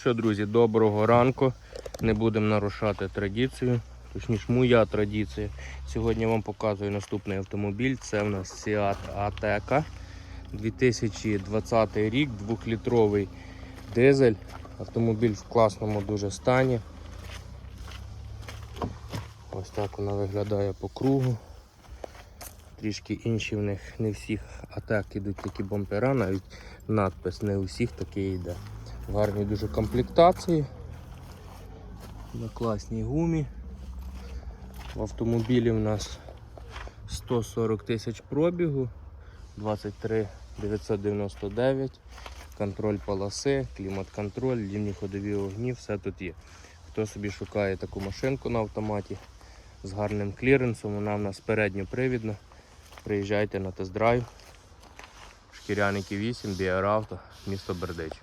Що, друзі, доброго ранку. Не будемо нарушати традицію. Точніше, моя традиція. Сьогодні вам показую наступний автомобіль. Це в нас Seat Ateca. 2020 рік, 2-літровий дизель. Автомобіль в класному дуже стані. Ось так вона виглядає по кругу. Трішки інші в них не всіх атак ідуть такі бампера, навіть надпис не у всіх такий йде. В гарній дуже комплектації. На класній гумі. В автомобілі в нас 140 тисяч пробігу, 23 999, контроль полоси, клімат-контроль, лінні ходові огні, все тут є. Хто собі шукає таку машинку на автоматі з гарним кліренсом, вона в нас передньопривідна. Приїжджайте на тест-драйв. Шкіряники 8, Біаравто, місто Бердичів.